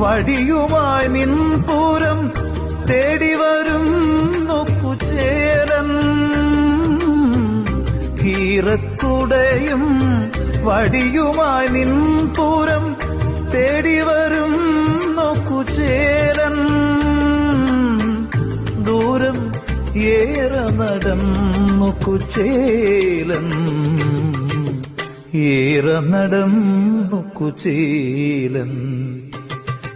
വടിയുമായി നിൻപൂരം തേടി വരും നോക്കുചേരൻ കീറക്കുടയും വടിയുമായി നിൻപൂരം തേടി വരും നോക്കുചേരൻ ദൂരം ഏറെ നടന്നു കുചേലൻ ഏറെ നടന്നു കുചേലൻ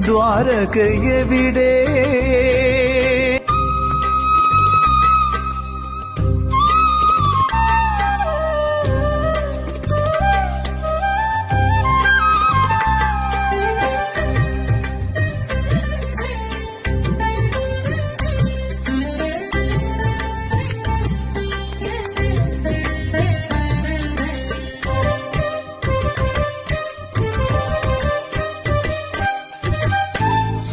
ദ്വാരകയെവിടെ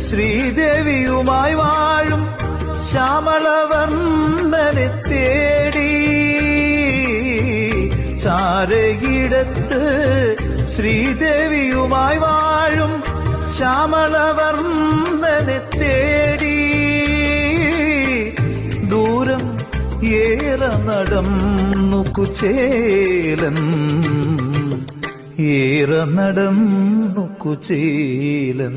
ശ്രീദേവിയുമായി വാഴും ശ്യാമളവർണനെ തേടി ചാരയിടത്ത് ശ്രീദേവിയുമായി വാഴും ശ്യാമളവർണനെ തേടി ദൂരം ഏറെ നടന്നു കുചേലൻ ഏറെ നടന്നു കുചേലൻ.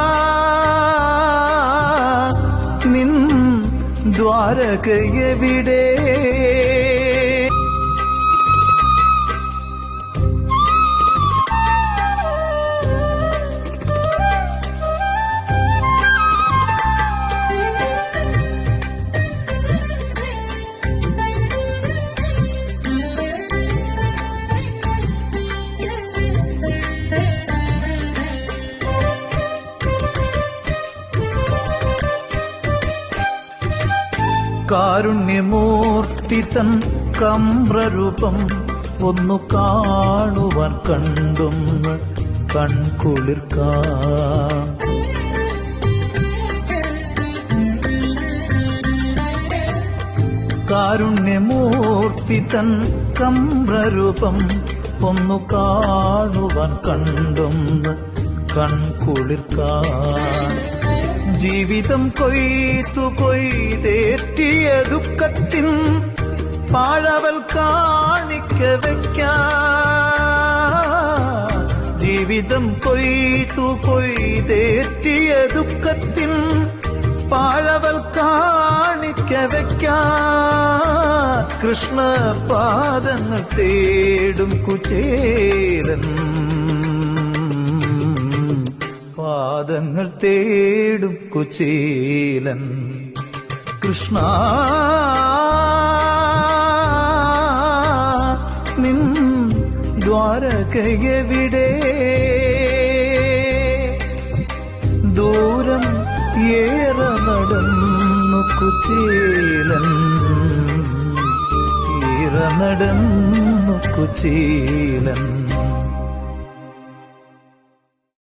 ദ്വാരകയെവിടെ കാരുണ്യമൂർത്തി തൻ കമ്രൂപം ഒന്നു കാണുവാൻ കണ്ടും കൺകുളിർക്കാൻ കാരുണ്യമൂർത്തി തൻ കമ്രൂപം ഒന്നു കാണുവാൻ കണ്ടും കൺകുളിർക്കാൻ ജീവിതം കൊയ്ത്തു കൊയ്തേറ്റിയ ദുഃഖത്തിൻ പാഴവൽ കാണിക്ക വയ്ക്കാൻ ജീവിതം കൊയ്ത്തു കൊയ്തേറ്റിയ ദുഃഖത്തിൻ പാഴവൽ കാണിക്ക വയ്ക്കാൻ കൃഷ്ണ പാദങ്ങൾ തേടും കുചേലൻ പാദങ്ങൾ തേടും കുചേലൻ കൃഷ്ണ നിൻ ദ്വാരകയെവിടെ ദൂരം ഏറെ നടന്നു കുചേലൻ ഏറെ നടന്നു കുചേലൻ